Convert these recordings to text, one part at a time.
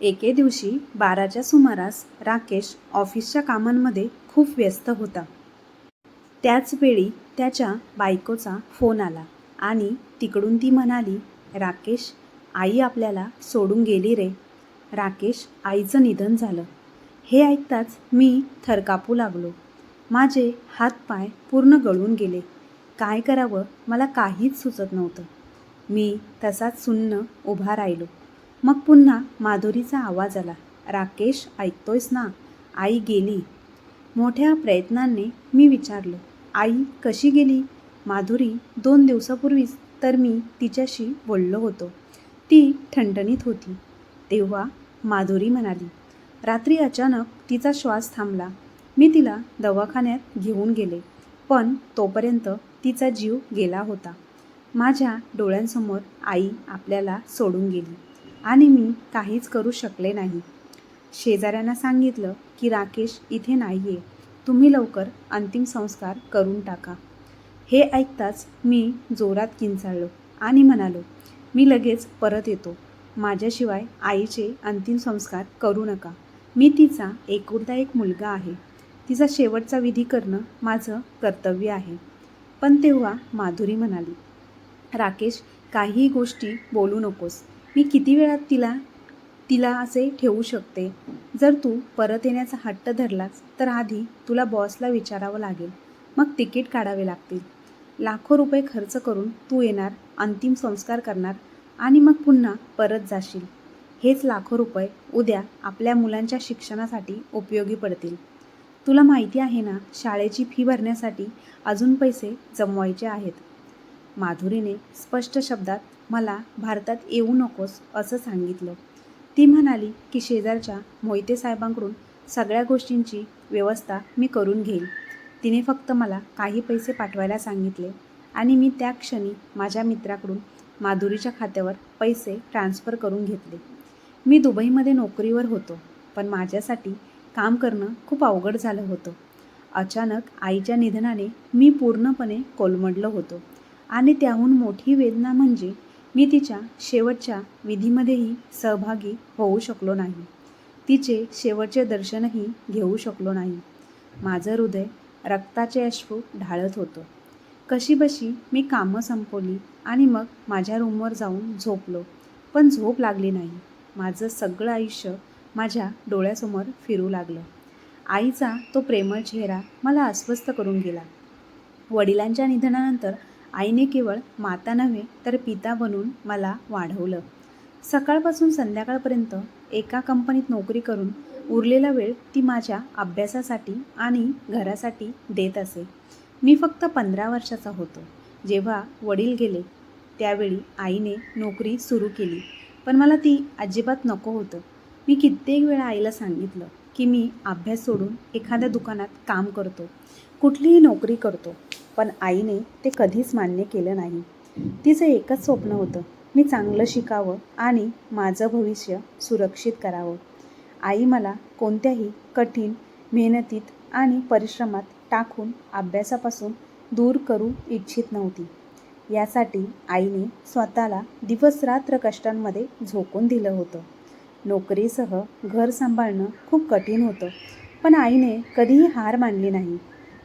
एके दिवशी बाराच्या सुमारास राकेश ऑफिसच्या कामांमध्ये खूप व्यस्त होता. त्याच वेळी त्याच्या बायकोचा फोन आला आणि तिकडून ती म्हणाली राकेश आई आपल्याला सोडून गेली रे. राकेश आईचं निधन झालं. हे ऐकताच मी थरकापू लागलो. माझे हातपाय पूर्ण गळून गेले. काय करावं मला काहीच सुचत नव्हतं. मी तसाच सुन्न उभा राहिलो. मग पुन्हा माधुरीचा आवाज आला. राकेश ऐकतोयस ना? आई गेली. मोठ्या प्रयत्नांनी मी विचारलं आई कशी गेली? माधुरी दोन दिवसापूर्वीच तर मी तिच्याशी बोललो होतो. ती ठणठणीत होती. तेव्हा माधुरी म्हणाली रात्री अचानक तिचा श्वास थांबला. मी तिला दवाखान्यात घेऊन गेले पण तोपर्यंत तिचा जीव गेला होता. माझ्या डोळ्यांसमोर आई आपल्याला सोडून गेली. आणि मी काहीच करू शकले नाही. शेजाऱ्यांना सांगितलं की राकेश इथे नाही आहे तुम्ही लवकर अंतिम संस्कार करून टाका. हे ऐकताच मी जोरात किंचाळलो आणि म्हणालो मी लगेच परत येतो. माझ्याशिवाय आईचे अंतिम संस्कार करू नका. मी तिचा एकुलता एक मुलगा आहे. तिचा शेवटचा विधी करणं माझं कर्तव्य आहे. पण तेव्हा माधुरी म्हणाली राकेश काहीही गोष्टी बोलू नकोस. मी किती वेळात तिला तिला असे ठेवू शकते? जर तू परत येण्याचा हट्ट धरलास तर आधी तुला बॉसला विचारावं लागेल. मग तिकीट काढावे लागतील. लाखो रुपये खर्च करून तू येणार अंतिम संस्कार करणार आणि मग पुन्हा परत जाशील. हेच लाखो रुपये उद्या आपल्या मुलांच्या शिक्षणासाठी उपयोगी पडतील. तुला माहिती आहे ना शाळेची फी भरण्यासाठी अजून पैसे जमवायचे आहेत. माधुरीने स्पष्ट शब्दात मला भारतात येऊ नकोस असं सांगितलं. ती म्हणाली की शेजारच्या मोहिते साहेबांकडून सगळ्या गोष्टींची व्यवस्था मी करून घेईल. तिने फक्त मला काही पैसे पाठवायला सांगितले आणि मी त्या क्षणी माझ्या मित्राकडून माधुरीच्या खात्यावर पैसे ट्रान्स्फर करून घेतले. मी दुबईमध्ये नोकरीवर होतो पण माझ्यासाठी काम करणं खूप अवघड झालं होतं. अचानक आईच्या निधनाने मी पूर्णपणे कोलमडलो होतो. आणि त्याहून मोठी वेदना म्हणजे मी तिच्या शेवटच्या विधीमध्येही सहभागी होऊ शकलो नाही. तिचे शेवटचे दर्शनही घेऊ शकलो नाही. माझं हृदय रक्ताचे अश्रू ढाळत होतं. कशीबशी मी कामं संपवली आणि मग माझ्या रूमवर जाऊन झोपलो. पण झोप लागली नाही. माझं सगळं आयुष्य माझ्या डोळ्यासमोर फिरू लागलं. आईचा तो प्रेमळ चेहरा मला अस्वस्थ करून गेला. वडिलांच्या निधनानंतर आईने केवळ माता नव्हे तर पिता बनून मला वाढवलं. सकाळपासून संध्याकाळपर्यंत एका कंपनीत नोकरी करून उरलेला वेळ ती माझ्या अभ्यासासाठी आणि घरासाठी देत असे. मी फक्त पंधरा वर्षाचा होतो. जेव्हा वडील गेले त्यावेळी आईने नोकरी सुरू केली. पण मला ती अजिबात नको होतं. मी कित्येक वेळा आईला सांगितलं की मी अभ्यास सोडून एखाद्या दुकानात काम करतो. कुठलीही नोकरी करतो. पण आईने ते कधीच मान्य केलं नाही. तिचं एकच स्वप्न होतं मी चांगलं शिकावं आणि माझं भविष्य सुरक्षित करावं. आई मला कोणत्याही कठीण मेहनतीत आणि परिश्रमात टाकून अभ्यासापासून दूर करू इच्छित नव्हती. यासाठी आईने स्वतःला दिवसरात्र कष्टांमध्ये झोकून दिलं होतं. नोकरीसह घर सांभाळणं खूप कठीण होतं पण आईने कधीही हार मानली नाही.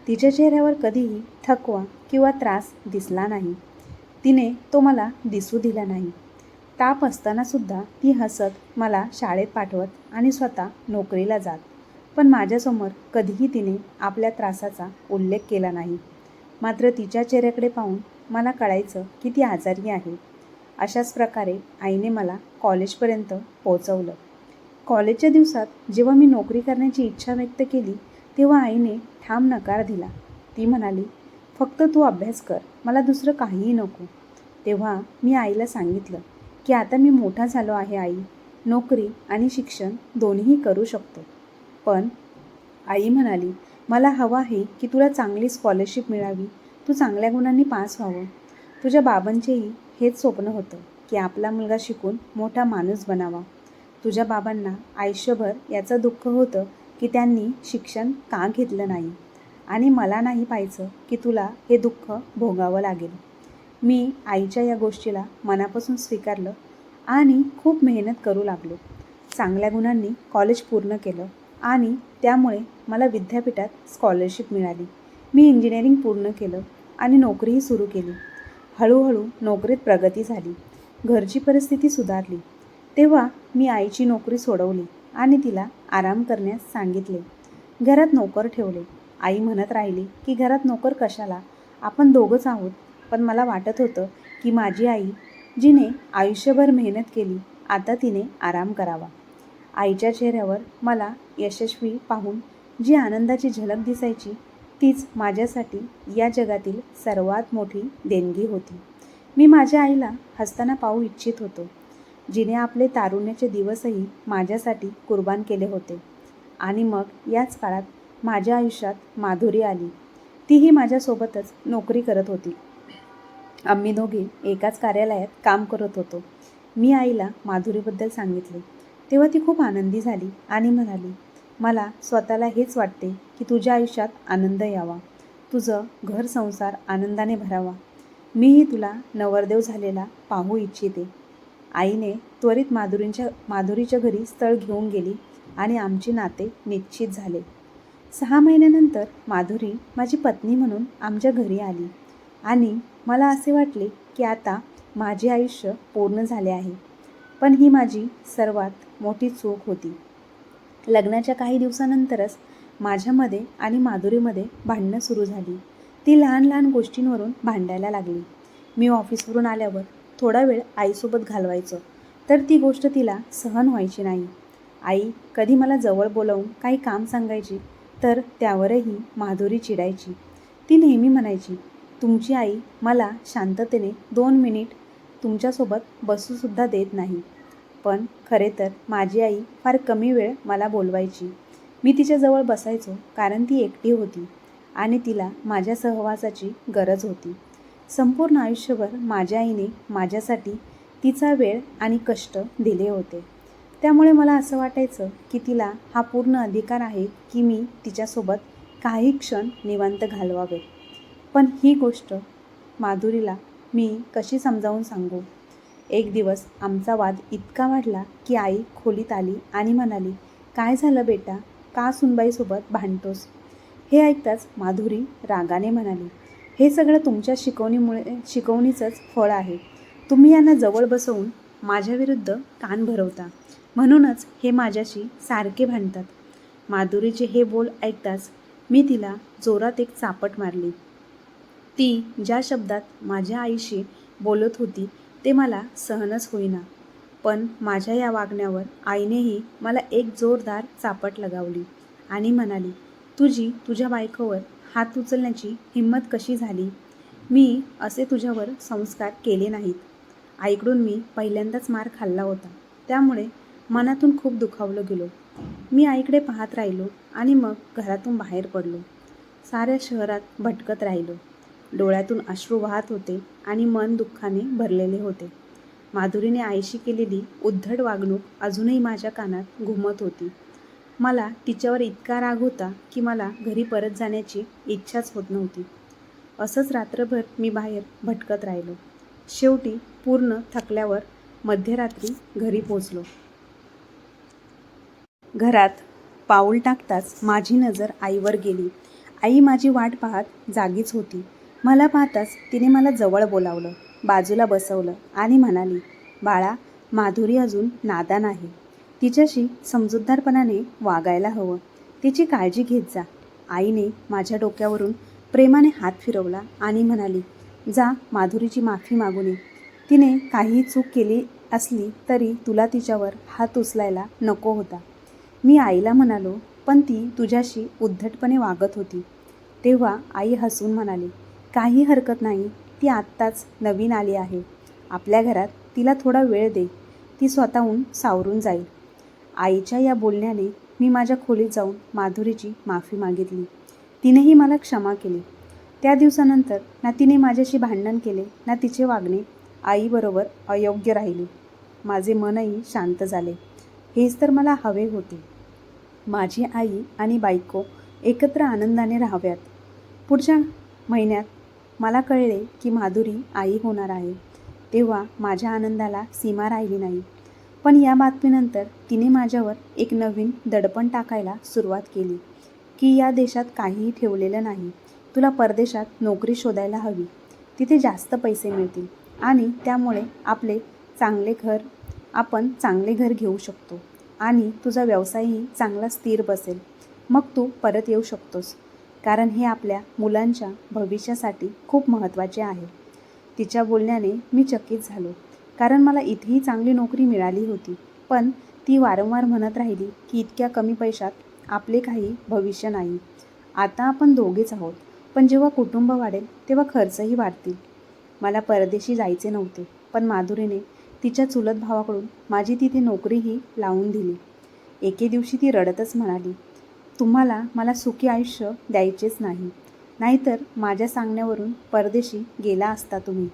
तिच्या चेहऱ्यावर कधीही थकवा किंवा त्रास दिसला नाही. तिने तो मला दिसू दिला नाही. ताप असतानासुद्धा ती हसत मला शाळेत पाठवत आणि स्वतः नोकरीला जात. पण माझ्यासमोर कधीही तिने आपल्या त्रासाचा उल्लेख केला नाही. मात्र तिच्या चेहऱ्याकडे पाहून मला कळायचं की ती आजारी आहे. अशाच प्रकारे आईने मला कॉलेजपर्यंत पोहोचवलं. कॉलेजच्या दिवसात जेव्हा मी नोकरी करण्याची इच्छा व्यक्त केली तेव्हा आईने ठाम नकार दिला. ती म्हणाली फक्त तू अभ्यास कर मला दुसरं काहीही नको. तेव्हा मी आईला सांगितलं की आता मी मोठा झालो आहे आई नोकरी आणि शिक्षण दोन्ही करू शकतो. पण आई म्हणाली मला हवं आहे की तुला चांगली स्कॉलरशिप मिळावी तू चांगल्या गुणांनी पास व्हावं. तुझ्या बाबांचेही हेच स्वप्न होतं की आपला मुलगा शिकून मोठा माणूस बनावा. तुझ्या बाबांना आयुष्यभर याचं दुःख होतं की त्यांनी शिक्षण का घेतलं नाही? आणि मला नाही पाहायचं की तुला हे दुःख भोगावं लागेल. मी आईच्या या गोष्टीला मनापासून स्वीकारलं आणि खूप मेहनत करू लागलो. चांगल्या गुणांनी कॉलेज पूर्ण केलं आणि त्यामुळे मला विद्यापीठात स्कॉलरशिप मिळाली. मी इंजिनिअरिंग पूर्ण केलं आणि नोकरीही सुरू केली. हळूहळू नोकरीत प्रगती झाली. घरची परिस्थिती सुधारली. तेव्हा मी आईची नोकरी सोडवली. आणि तिला आराम करण्यास सांगितले. घरात नोकर ठेवले. आई म्हणत राहिली की घरात नोकर कशाला? आपण दोघंच आहोत. पण मला वाटत होतं की माझी आई जिने आयुष्यभर मेहनत केली आता तिने आराम करावा. आईच्या चेहऱ्यावर मला यशस्वी पाहून जी आनंदाची झलक दिसायची तीच माझ्यासाठी या जगातील सर्वात मोठी देणगी होती. मी माझ्या आईला हसताना पाहू इच्छित होतो. जिने आपले तारुण्याचे दिवसही माझ्यासाठी कुर्बान केले होते. आणि मग याच काळात माझ्या आयुष्यात माधुरी आली. तीही माझ्यासोबतच नोकरी करत होती. आम्ही दोघे एकाच कार्यालयात काम करत होतो. मी आईला माधुरीबद्दल सांगितले. तेव्हा ती खूप आनंदी झाली आणि म्हणाली मला स्वतःला हेच वाटते की तुझ्या आयुष्यात आनंद यावा. तुझं घर संसार आनंदाने भरावा. मीही तुला नवरदेव झालेला पाहू इच्छिते. आईने त्वरित माधुरींच्या माधुरीच्या घरी स्थळ घेऊन गेली आणि आमचे नाते निश्चित झाले. सहा महिन्यानंतर माधुरी माझी पत्नी म्हणून आमच्या घरी आली आणि मला असे वाटले की आता माझे आयुष्य पूर्ण झाले आहे पण ही माझी सर्वात मोठी चूक होती. लग्नाच्या काही दिवसानंतरच माझ्यामध्ये आणि माधुरीमध्ये भांडणं सुरू झाली. ती लहान लहान गोष्टींवरून भांडायला लागली. मी ऑफिसवरून आल्यावर थोडा वेळ आईसोबत घालवायचो. तर ती गोष्ट तिला सहन व्हायची नाही. आई कधी मला जवळ बोलावून काही काम सांगायची तर त्यावरही माधुरी चिडायची. ती नेहमी म्हणायची तुमची आई मला शांततेने दोन मिनिट तुमच्यासोबत बसूसुद्धा देत नाही. पण खरे तर माझी आई फार कमी वेळ मला बोलवायची. मी तिच्याजवळ बसायचो कारण ती एकटी होती आणि तिला माझ्या सहवासाची गरज होती. संपूर्ण आयुष्यभर माझ्या आईने माझ्यासाठी तिचा वेळ आणि कष्ट दिले होते. त्यामुळे मला असं वाटायचं की तिला हा पूर्ण अधिकार आहे की मी तिच्यासोबत काही क्षण निवांत घालवावे. पण ही गोष्ट माधुरीला मी कशी समजावून सांगू? एक दिवस आमचा वाद इतका वाढला की आई खोलीत आली आणि म्हणाली काय झालं बेटा? का सुनबाईसोबत भांडतोस? हे ऐकताच माधुरी रागाने म्हणाली हे सगळं तुमच्या शिकवणीमुळे शिकवणीचंच फळ आहे. तुम्ही यांना जवळ बसवून माझ्याविरुद्ध कान भरवता. म्हणूनच हे माझ्याशी सारखे भांडतात. माधुरीचे हे बोल ऐकताच मी तिला जोरात एक चापट मारली. ती ज्या शब्दात माझ्या आईशी बोलत होती ते मला सहनच होईना. पण माझ्या या वागण्यावर आईनेही मला एक जोरदार चापट लगावली आणि म्हणाली तुझी तुझ्या बायकोवर हात उचलण्याची हिंमत कशी झाली? मी असे तुझ्यावर संस्कार केले नाहीत. आईकडून मी पहिल्यांदाच मार खाल्ला होता. त्यामुळे मनातून खूप दुखावलं गेलो. मी आईकडे पाहत राहिलो आणि मग घरातून बाहेर पडलो. साऱ्या शहरात भटकत राहिलो. डोळ्यातून अश्रू वाहत होते आणि मन दुःखाने भरलेले होते. माधुरीने आईशी केलेली उद्धट वागणूक अजूनही माझ्या कानात घुमत होती. मला तिच्यावर इतका राग होता की मला घरी परत जाण्याची इच्छाच होत नव्हती. असंच रात्रभर मी बाहेर भटकत राहिलो. शेवटी पूर्ण थकल्यावर मध्यरात्री घरी पोचलो घरात पाऊल टाकताच माझी नजर आईवर गेली. आई माझी वाट पाहत जागीच होती. मला पाहताच तिने मला जवळ बोलावलं बाजूला बसवलं आणि म्हणाली बाळा माधुरी अजून नादान आहे. तिच्याशी समजूतदारपणाने वागायला हवं. तिची काळजी घेत जा. आईने माझ्या डोक्यावरून प्रेमाने हात फिरवला आणि म्हणाली जा माधुरीची माफी मागून ये. तिने काहीही चूक केली असली तरी तुला तिच्यावर हात उचलायला नको होता. मी आईला म्हणालो पण ती तुझ्याशी उद्धटपणे वागत होती. तेव्हा आई हसून म्हणाली काही हरकत नाही. ती आत्ताच नवीन आली आहे. आपल्या घरात तिला थोडा वेळ दे. ती स्वतःहून सावरून जाईल. आईच्या या बोलण्याने मी माझ्या खोलीत जाऊन माधुरीची माफी मागितली. तिनेही मला क्षमा केली. त्या दिवसानंतर ना तिने माझ्याशी भांडण केले ना तिचे वागणे आईबरोबर अयोग्य राहिले. माझे मनही शांत झाले. हेच तर मला हवे होते. माझी आई आणि बायको एकत्र आनंदाने राहाव्यात. पुढच्या महिन्यात मला कळले की माधुरी आई होणार आहे. तेव्हा माझ्या आनंदाला सीमा राहिली नाही. पण या बातमीनंतर तिने माझ्यावर एक नवीन दडपण टाकायला सुरुवात केली की या देशात काहीही ठेवलेलं नाही. तुला परदेशात नोकरी शोधायला हवी. तिथे जास्त पैसे मिळतील आणि त्यामुळे आपले चांगले घर आपण चांगले घर घेऊ शकतो आणि तुझा व्यवसायही चांगला स्थिर बसेल. मग तू परत येऊ शकतोस कारण हे आपल्या मुलांच्या भविष्यासाठी खूप महत्त्वाचे आहे. तिच्या बोलण्याने मी चकित झालो. कारण मला इथेही चांगली नोकरी मिळाली होती. पण ती वारंवार म्हणत राहिली की इतक्या कमी पैशात आपले काही भविष्य नाही. आता आपण दोघेच आहोत. पण जेव्हा कुटुंब वाढेल तेव्हा खर्चही वाढतील. मला परदेशी जायचे नव्हते. पण माधुरीने तिच्या चुलत भावाकडून माझी तिथे नोकरीही लावून दिली. एके दिवशी ती रडतच म्हणाली तुम्हाला मला सुखी आयुष्य द्यायचेच नाही. नाहीतर माझ्या सांगण्यावरून परदेशी गेला असता तुम्ही.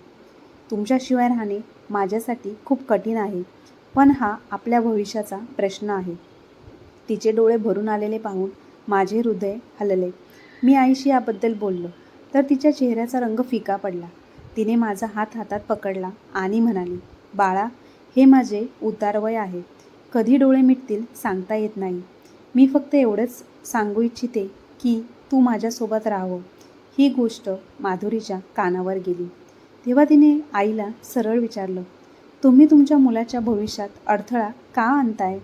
तुमच्याशिवाय राहणे माझ्यासाठी खूप कठीण आहे. पण हा आपल्या भविष्याचा प्रश्न आहे. तिचे डोळे भरून आलेले पाहून माझे हृदय हलले. मी आईशी याबद्दल बोललो तर तिच्या चेहऱ्याचा रंग फिका पडला. तिने माझा हात हातात पकडला आणि म्हणाली बाळा हे माझे उतारवय आहे. कधी डोळे मिटतील सांगता येत नाही. मी फक्त एवढंच सांगू इच्छिते की तू माझ्यासोबत राहावं. ही गोष्ट माधुरीच्या कानावर गेली. तेव्हा तिने आईला सरळ विचारलं तुम्ही तुमच्या मुलाच्या भविष्यात अडथळा का आणताय?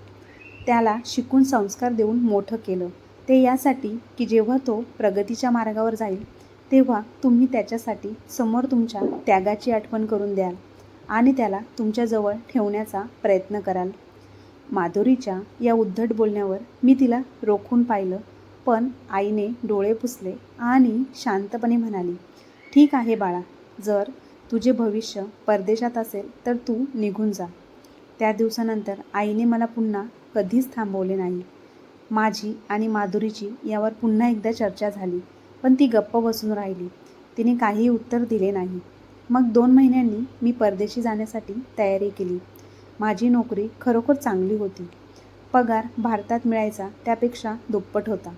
त्याला शिकून संस्कार देऊन मोठं केलं. ते यासाठी की जेव्हा तो प्रगतीच्या मार्गावर जाईल तेव्हा तुम्ही त्याच्यासाठी समोर तुमच्या त्यागाची आठवण करून द्याल आणि त्याला तुमच्याजवळ ठेवण्याचा प्रयत्न कराल. माधुरीच्या या उद्धट बोलण्यावर मी तिला रोखून पाहिलं पण आईने डोळे पुसले आणि शांतपणे म्हणाली ठीक आहे बाळा जर तुझे भविष्य परदेशात असेल तर तू निघून जा. त्या दिवसानंतर आईने मला पुन्हा कधीच थांबवले नाही. माझी आणि माधुरीची यावर पुन्हा एकदा चर्चा झाली पण ती गप्प बसून राहिली. तिने काही उत्तर दिले नाही. मग दोन महिन्यांनी मी परदेशी जाण्यासाठी तयारी केली. माझी नोकरी खरोखर चांगली होती. पगार भारतात मिळायचा त्यापेक्षा दुप्पट होता.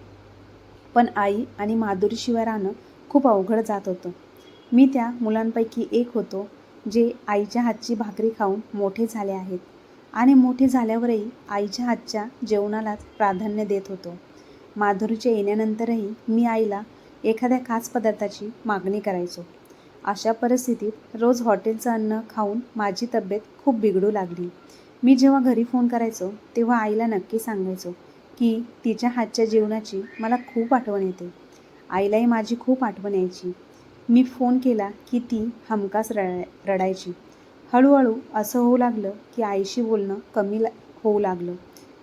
पण आई आणि माधुरीशिवाय राहणं खूप अवघड जात होतं. मी त्या मुलांपैकी एक होतो जे आईच्या हातची भाकरी खाऊन मोठे झाले आहेत आणि मोठे झाल्यावरही आईच्या हातच्या जेवणालाच प्राधान्य देत होतो. माधुरीच्या येण्यानंतरही मी आईला एखाद्या खास पदार्थाची मागणी करायचो. अशा परिस्थितीत रोज हॉटेलचं अन्न खाऊन माझी तब्येत खूप बिघडू लागली. मी जेव्हा घरी फोन करायचो तेव्हा आईला नक्की सांगायचो की तिच्या हातच्या जेवणाची मला खूप आठवण येते. आईलाही माझी खूप आठवण यायची. मी फोन केला की ती हमखास रड रडायची. हळूहळू असं होऊ लागलं की आईशी बोलणं कमी ला होऊ लागलं.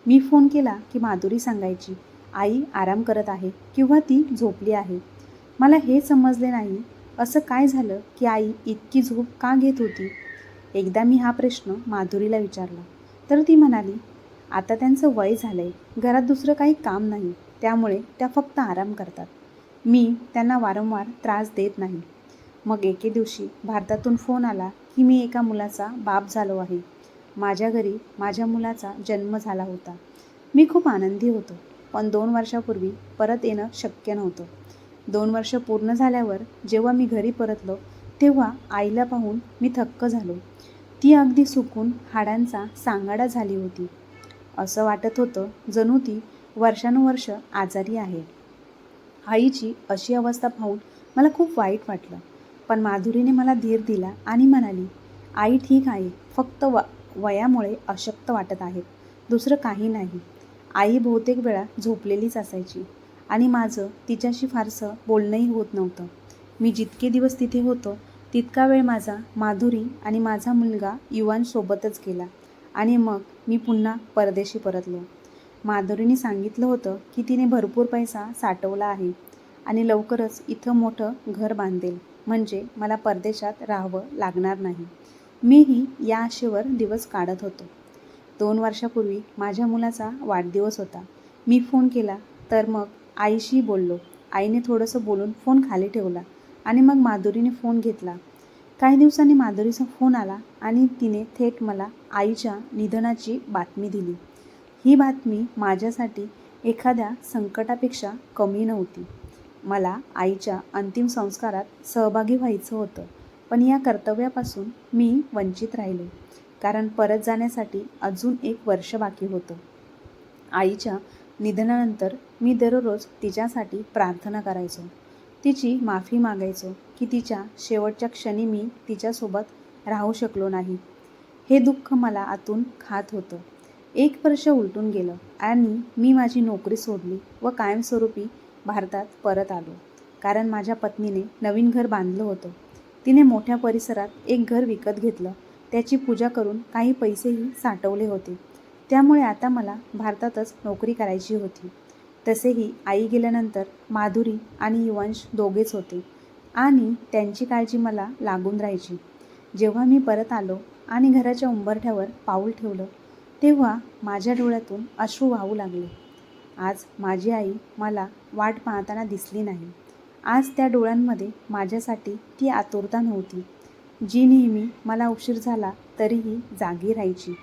मी फोन केला की माधुरी सांगायची आई आराम करत आहे किंवा ती झोपली आहे? मला हे समजले नाही. असं काय झालं की आई इतकी झोप का घेत होती? एकदा मी हा प्रश्न माधुरीला विचारला. तर ती म्हणाली आता त्यांचं वय झालं आहे घरात दुसरं काही काम नाही. त्यामुळे त्या फक्त आराम करतात. मी त्यांना वारंवार त्रास देत नाही. मग एके दिवशी भारतातून फोन आला की मी एका मुलाचा बाप झालो आहे. माझ्या घरी माझ्या मुलाचा जन्म झाला होता. मी खूप आनंदी होतो पण दोन वर्षापूर्वी परत येणं शक्य नव्हतं. दोन वर्ष पूर्ण झाल्यावर जेव्हा मी घरी परतलो तेव्हा आईला पाहून मी थक्क झालो. ती अगदी सुकून हाडांचा सांगाडा झाली होती. असं वाटत होतं जणू ती वर्षानुवर्ष आजारी आहे. आईची अशी अवस्था पाहून मला खूप वाईट वाटलं. पण माधुरीने मला धीर दिला आणि म्हणाली आई ठीक आहे फक्त व वयामुळे अशक्त वाटत आहेत दुसरं काही नाही. आई बहुतेक वेळा झोपलेलीच असायची आणि माझं तिच्याशी फारसं बोलणंही होत नव्हतं. मी जितके दिवस तिथे होतो तितका वेळ माझा माधुरी आणि माझा मुलगा युवांसोबतच गेला आणि मग मी पुन्हा परदेशी परतलो. माधुरीने सांगितलं होतं की तिने भरपूर पैसा साठवला आहे आणि लवकरच इथं मोठं घर बांधेल. म्हणजे मला परदेशात राहावं लागणार नाही. मीही या आशेवर दिवस काढत होतो. दोन वर्षापूर्वी माझ्या मुलाचा वाढदिवस होता. मी फोन केला तर मग आईशी बोललो. आईने थोडंसं बोलून फोन खाली ठेवला आणि मग माधुरीने फोन घेतला. काही दिवसांनी माधुरीचा फोन आला आणि तिने थेट मला आईच्या निधनाची बातमी दिली. ही बातमी माझ्यासाठी एखाद्या संकटापेक्षा कमी नव्हती. मला आईच्या अंतिम संस्कारात सहभागी व्हायचं होतं पण या कर्तव्यापासून मी वंचित राहिले कारण परत जाण्यासाठी अजून एक वर्ष बाकी होतं. आईच्या निधनानंतर मी दररोज तिच्यासाठी प्रार्थना करायचो. तिची माफी मागायचो की तिच्या शेवटच्या क्षणी मी तिच्यासोबत राहू शकलो नाही. हे दुःख मला आतून खात होतं. एक वर्ष उलटून गेलं आणि मी माझी नोकरी सोडली व कायमस्वरूपी भारतात परत आलो. कारण माझ्या पत्नीने नवीन घर बांधलं होतं. तिने मोठ्या परिसरात एक घर विकत घेतलं. त्याची पूजा करून काही पैसेही साठवले होते. त्यामुळे आता मला भारतातच नोकरी करायची होती. तसेही आई गेल्यानंतर माधुरी आणि युवांश दोघेच होते आणि त्यांची काळजी मला लागून राहायची. जेव्हा मी परत आलो आणि घराच्या उंबरठ्यावर पाऊल ठेवलं तेव्हा माझ्या डोळ्यातून अश्रू वाहू लागले. आज माझी आई मला वाट पाहताना दिसली नाही. आज त्या डोळ्यांमध्ये माझ्यासाठी ती आतुरता नव्हती. जी नेहमी मला उशीर झाला तरीही जागी राहायची.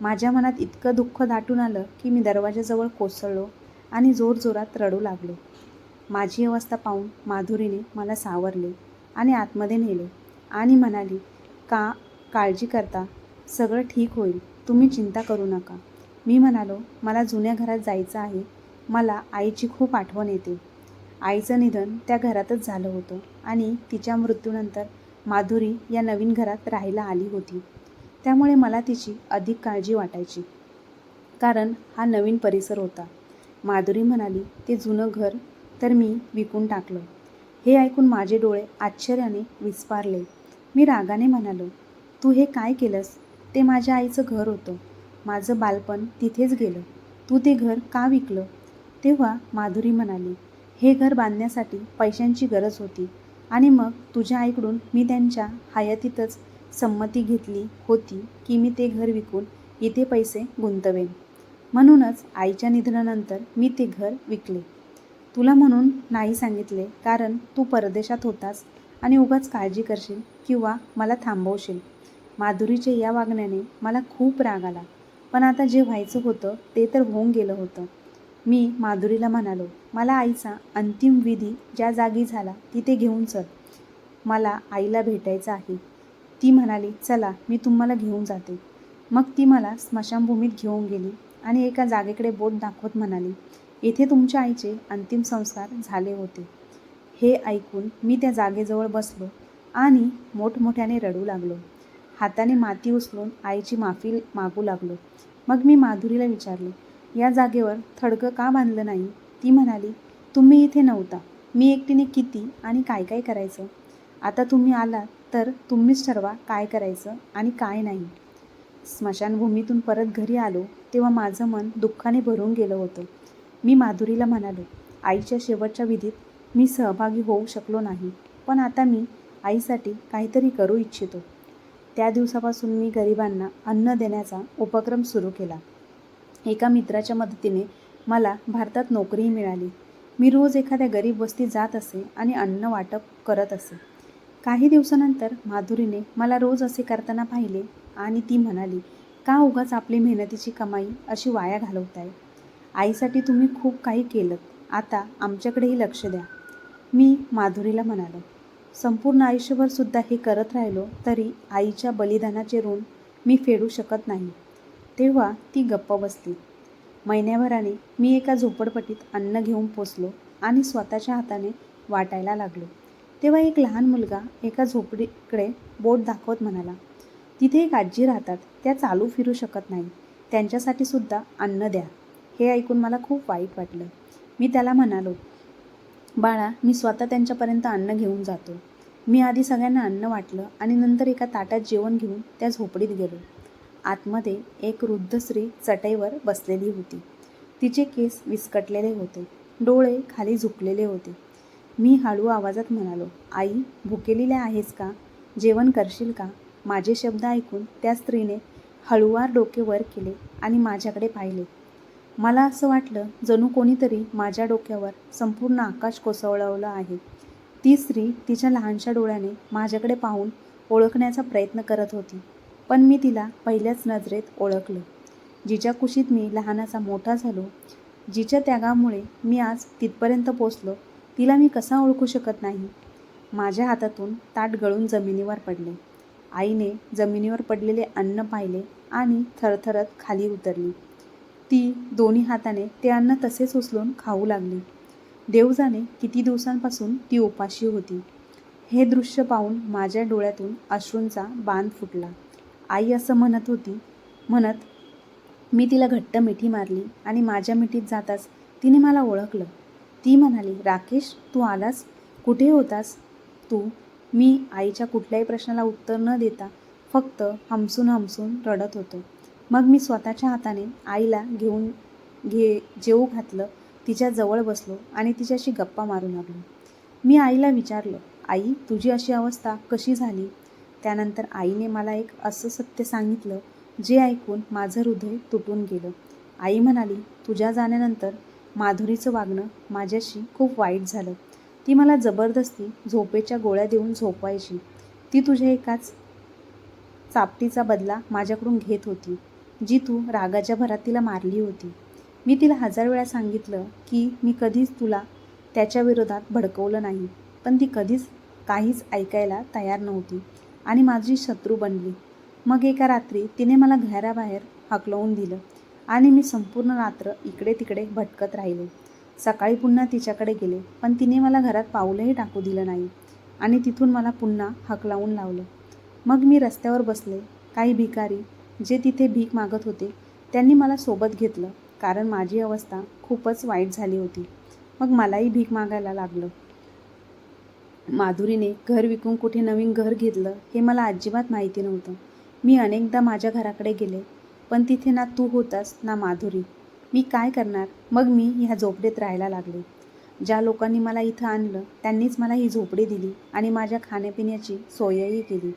माझ्या मनात इतकं दुःख दाटून आलं की मी दरवाजाजवळ कोसळलो आणि जोरजोरात रडू लागलो. माझी अवस्था पाहून माधुरीने मला सावरले आणि आतमध्ये नेले आणि म्हणाली का काळजी करता सगळं ठीक होईल. तुम्ही चिंता करू नका. मी म्हणालो मला जुन्या घरात जायचं आहे. मला आईची खूप आठवण येते. आईचं निधन त्या घरातच झालं होतं आणि तिच्या मृत्यूनंतर माधुरी या नवीन घरात राहायला आली होती. त्यामुळे मला तिची अधिक काळजी वाटायची. कारण हा नवीन परिसर होता. माधुरी म्हणाली ते जुनं घर तर मी विकून टाकलं. हे ऐकून माझे डोळे आश्चर्याने विस्पारले. मी रागाने म्हणालो तू हे काय केलंस? ते माझ्या आईचं घर होतं. माझं बालपण तिथेच गेलं. तू ते घर का विकलं? तेव्हा माधुरी म्हणाली हे घर बांधण्यासाठी पैशांची गरज होती. आणि मग तुझ्या आईकडून मी त्यांच्या हयातीतच संमती घेतली होती की मी ते घर विकून इथे पैसे गुंतवेन. म्हणूनच आईच्या निधनानंतर मी ते घर विकले. तुला म्हणून नाही सांगितले कारण तू परदेशात होतास आणि उगाच काळजी करशील किंवा मला थांबवशील. माधुरीच्या या वागण्याने मला खूप राग आला. पण आता जे व्हायचं होतं ते तर होऊन गेलं होतं. मी माधुरीला म्हणालो मला आईचा अंतिम विधी ज्या जागी झाला तिथे घेऊन चल. मला आईला भेटायचं आहे. ती म्हणाली चला मी तुम्हाला घेऊन जाते. मग ती मला स्मशानभूमीत घेऊन गेली आणि एका जागेकडे बोट दाखवत म्हणाली येथे तुमच्या आईचे अंतिम संस्कार झाले होते. हे ऐकून मी त्या जागेजवळ बसलो आणि मोठमोठ्याने रडू लागलो. हाताने माती उचलून आईची माफी मागू लागलो. मग मी माधुरीला विचारले या जागेवर थडकं का बांधलं नाही? ती म्हणाली तुम्ही इथे नव्हता. मी एकटीने किती आणि काय काय करायचं? आता तुम्ही आलात तर तुम्हीच ठरवा काय करायचं आणि काय नाही. स्मशानभूमीतून परत घरी आलो तेव्हा माझं मन दुःखाने भरून गेलं होतं. मी माधुरीला म्हणालो आईच्या शेवटच्या विधीत मी सहभागी होऊ शकलो नाही पण आता मी आईसाठी काहीतरी करू इच्छितो. त्या दिवसापासून मी गरिबांना अन्न देण्याचा उपक्रम सुरू केला. एका मित्राच्या मदतीने मला भारतात नोकरीही मिळाली. मी रोज एखाद्या गरीब वस्तीत जात असे आणि अन्न वाटप करत असे. काही दिवसानंतर माधुरीने मला रोज असे करताना पाहिले आणि ती म्हणाली का उगाच आपली मेहनतीची कमाई अशी वाया घालवताय? आईसाठी तुम्ही खूप काही केलं आता आमच्याकडेही लक्ष द्या. मी माधुरीला म्हणालो संपूर्ण आयुष्यभरसुद्धा हे करत राहिलो तरी आईच्या बलिदानाचे ऋण मी फेडू शकत नाही. तेव्हा ती गप्प बसली. महिन्याभराने मी एका झोपडपट्टीत अन्न घेऊन पोचलो आणि स्वतःच्या हाताने वाटायला लागलो. तेव्हा एक लहान मुलगा एका झोपडीकडे बोट दाखवत म्हणाला तिथे एक आजी राहतात त्या चालू फिरू शकत नाही. त्यांच्यासाठी सुद्धा अन्न द्या. हे ऐकून मला खूप वाईट वाटलं. मी त्याला म्हणालो बाळा मी स्वतः त्यांच्यापर्यंत अन्न घेऊन जातो. मी आधी सगळ्यांना अन्न वाटलं आणि नंतर एका ताटात जेवण घेऊन त्या झोपडीत गेलो. आतमध्ये एक वृद्ध स्त्री चटईवर बसलेली होती. तिचे केस विस्कटलेले होते. डोळे खाली झुकलेले होते. मी हळू आवाजात म्हणालो आई भुकेलेल्या आहेस का? जेवण करशील का? माझे शब्द ऐकून त्या स्त्रीने हळुवार डोके वर केले आणि माझ्याकडे पाहिले. मला असं वाटलं जणू कोणीतरी माझ्या डोक्यावर संपूर्ण आकाश कोसळवलं आहे. ती स्त्री तिच्या लहानशा डोळ्याने माझ्याकडे पाहून ओळखण्याचा प्रयत्न करत होती. पण मी तिला पहिल्याच नजरेत ओळखलं. जिच्या कुशीत मी लहानाचा मोठा झालो जिच्या त्यागामुळे मी आज तिथपर्यंत पोचलो तिला मी कसा ओळखू शकत नाही? माझ्या हातातून ताट गळून जमिनीवर पडले. आईने जमिनीवर पडलेले अन्न पाहिले आणि थरथरत खाली उतरली. ती दोन्ही हाताने ते अन्न तसेच उचलून खाऊ लागली. देव जाणे किती दिवसांपासून ती उपाशी होती? हे दृश्य पाहून माझ्या डोळ्यातून अश्रूंचा बांध फुटला. आई असं म्हणत होती म्हणत मी तिला घट्ट मिठी मारली आणि माझ्या मिठीत जाताच तिने मला ओळखलं. ती म्हणाली राकेश तू आलास? कुठे होतास? तू मी आईच्या कुठल्याही प्रश्नाला उत्तर न देता फक्त हमसून हमसून रडत होतो. मग मी स्वतःच्या हाताने आईला घेऊन घे जेऊ घातलं तिच्या जवळ बसलो आणि तिच्याशी गप्पा मारू लागलो. मी आईला विचारलं आई तुझी अशी अवस्था कशी झाली? त्यानंतर आईने मला एक असं सत्य सांगितलं जे ऐकून माझं हृदय तुटून गेलं. आई म्हणाली तुझ्या जाण्यानंतर माधुरीचं वागणं माझ्याशी खूप वाईट झालं. ती मला जबरदस्ती झोपेच्या गोळ्या देऊन झोपवायची. ती तुझ्या एकाच चापटीचा बदला माझ्याकडून घेत होती जी तू रागाच्या भरात तिला मारली होती. मी तिला हजार वेळा सांगितलं की मी कधीच तुला त्याच्या विरोधात भडकवलं नाही पण ती कधीच काहीच ऐकायला तयार नव्हती आणि माझी शत्रू बनली. मग एका रात्री तिने मला घराबाहेर हकलवून दिलं आणि मी संपूर्ण रात्र इकडे तिकडे भटकत राहिले. सकाळी पुन्हा तिच्याकडे गेले पण तिने मला घरात पाऊलही टाकू दिलं नाही आणि तिथून मला पुन्हा हकलावून लावलं. मग मी रस्त्यावर बसले. काही भिकारी जे तिथे भीक मागत होते त्यांनी मला सोबत घेतलं. कारण माझी अवस्था खूपच वाईट झाली होती. मग मलाही भीक मागायला लागलं. माधुरीने घर विकून कुठे नवीन घर घेतलं हे मला अजिबात माहिती नव्हतं. मी अनेकदा माझ्या घराकडे गेले पण तिथे ना तू होतास ना माधुरी. मी काय करणार? मग मी ह्या झोपडीत राहायला लागले. ज्या लोकांनी मला इथं आणलं त्यांनीच मला ही झोपडी दिली आणि माझ्या खाण्यापिण्याची सोयही केली.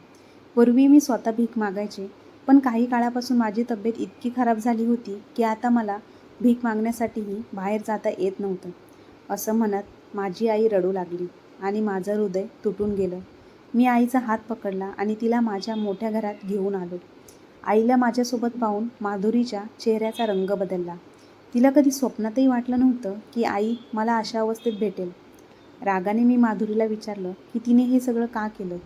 पूर्वी मी स्वतः भीक मागायचे पण काही काळापासून माझी तब्येत इतकी खराब झाली होती की आता मला भीक मागण्यासाठीही बाहेर जाता येत नव्हतं. असं म्हणत माझी आई रडू लागली आणि माझं हृदय तुटून गेलं. मी आईचा हात पकडला आणि तिला माझ्या मोठ्या घरात घेऊन आलो. आईला माझ्यासोबत पाहून माधुरीच्या चेहऱ्याचा रंग बदलला. तिला कधी स्वप्नातही वाटलं नव्हतं की आई मला अशा अवस्थेत भेटेल. रागाने मी माधुरीला विचारलं की तिने हे सगळं का केलं?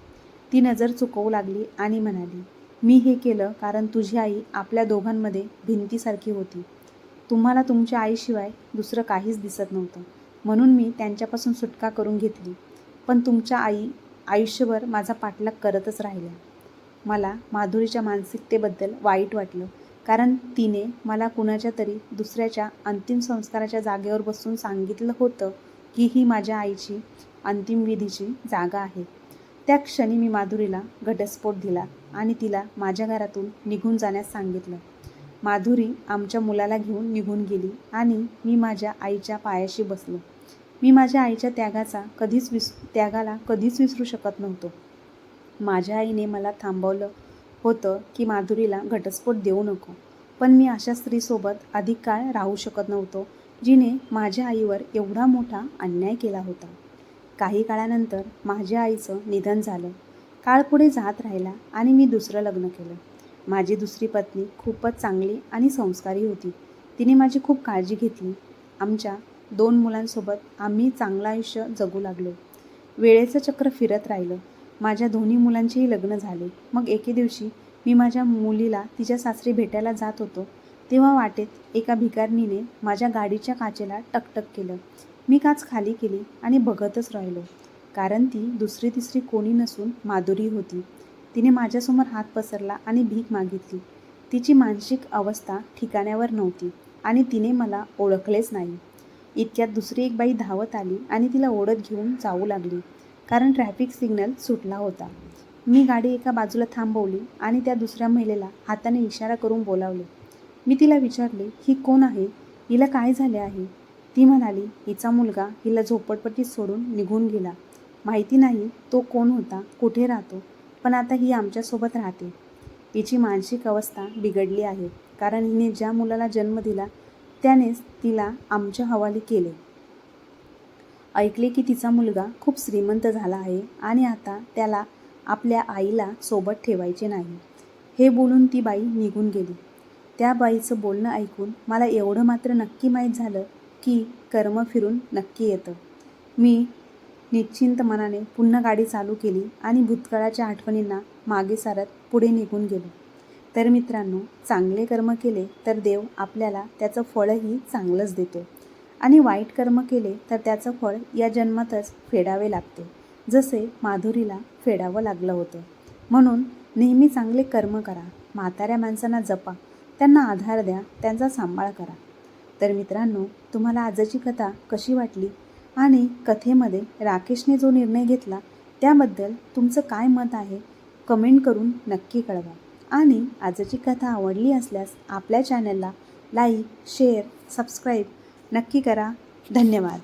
ती नजर चुकवू लागली आणि म्हणाली मी हे केलं कारण तुझी आई आपल्या दोघांमध्ये भिंतीसारखी होती. तुम्हाला तुमच्या आईशिवाय दुसरं काहीच दिसत नव्हतं. म्हणून मी त्यांच्यापासून सुटका करून घेतली. पण तुमच्या आई आयुष्यभर माझा पाठलाग करतच राहिल्या. मला माधुरीच्या मानसिकतेबद्दल वाईट वाटलं कारण तिने मला कुणाच्या तरी दुसऱ्याच्या अंतिम संस्काराच्या जागेवर बसून सांगितलं होतं की ही माझ्या आईची अंतिम विधीची जागा आहे. त्या क्षणी मी माधुरीला घटस्फोट दिला. आणि तिला माझ्या घरातून निघून जाण्यास सांगितलं. माधुरी आमच्या मुलाला घेऊन निघून गेली आणि मी माझ्या आईच्या पायाशी बसलो. मी माझ्या आईच्या त्यागाचा कधीच विस त्यागाला कधीच विसरू शकत नव्हतो. माझ्या आईने मला थांबवलं होतं की माधुरीला घटस्फोट देऊ नको पण मी अशा स्त्रीसोबत अधिक काळ राहू शकत नव्हतो जिने माझ्या आईवर एवढा मोठा अन्याय केला होता. काही काळानंतर माझ्या आईचं निधन झालं. काळ पुढे जात राहिला आणि मी दुसरं लग्न केलं. माझी दुसरी पत्नी खूपच चांगली आणि संस्कारी होती. तिने माझी खूप काळजी घेतली. आमच्या दोन मुलांसोबत आम्ही चांगलं आयुष्य जगू लागलो. वेळेचं चक्र फिरत राहिलं. माझ्या दोन्ही मुलांचेही लग्न झाले. मग एके दिवशी मी माझ्या मुलीला तिच्या सासरी भेटायला जात होतो. तेव्हा वाटेत एका भिकारणीने माझ्या गाडीच्या काचेला टकटक केलं. मी काच खाली केली आणि बघतच राहिलो. कारण ती दुसरी तिसरी कोणी नसून माधुरी होती. तिने माझ्यासमोर हात पसरला आणि भीक मागितली. तिची मानसिक अवस्था ठिकाण्यावर नव्हती आणि तिने मला ओळखलेच नाही. इतक्यात दुसरी एक बाई धावत आली आणि तिला ओढत घेऊन जाऊ लागली कारण ट्रॅफिक सिग्नल सुटला होता. मी गाडी एका बाजूला थांबवली आणि त्या दुसऱ्या महिलेला हाताने इशारा करून बोलावले. मी तिला विचारले ही कोण आहे? हिला काय झाले आहे? ती म्हणाली हिचा मुलगा हिला झोपडपट्टीत सोडून निघून गेला. माहिती नाही तो कोण होता कुठे राहतो पण आता ही आमच्यासोबत राहते. हिची मानसिक अवस्था बिघडली आहे कारण हिने ज्या मुलाला जन्म दिला त्यानेच तिला आमच्या हवाली केले. ऐकले की तिचा मुलगा खूप श्रीमंत झाला आहे आणि आता त्याला आपल्या आईला सोबत ठेवायचे नाही. हे बोलून ती बाई निघून गेली. त्या बाईचं बोलणं ऐकून मला एवढं मात्र नक्की माहीत झालं की कर्म फिरून नक्की येतं. मी निश्चिंत मनाने पुन्हा गाडी चालू केली आणि भूतकाळाच्या आठवणींना मागे सारत पुढे निघून गेलो. तर मित्रांनो चांगले कर्म केले तर देव आपल्याला त्याचं फळही चांगलंच देतो. आणि वाईट कर्म केले तर त्याचं फळ या जन्मातच फेडावे लागते जसे माधुरीला फेडावं लागलं होतं. म्हणून नेहमी चांगले कर्म करा म्हाताऱ्या माणसांना जपा त्यांना आधार द्या त्यांचा सांभाळ करा. तर मित्रांनो तुम्हाला आजची कथा कशी वाटली? आणि कथेमध्ये राकेशने जो निर्णय घेतला त्याबद्दल तुमचं काय मत आहे कमेंट करून नक्की कळवा. आणि आजची कथा आवडली असल्यास आपल्या चॅनलला लाईक शेअर सबस्क्राईब नक्की करा. धन्यवाद.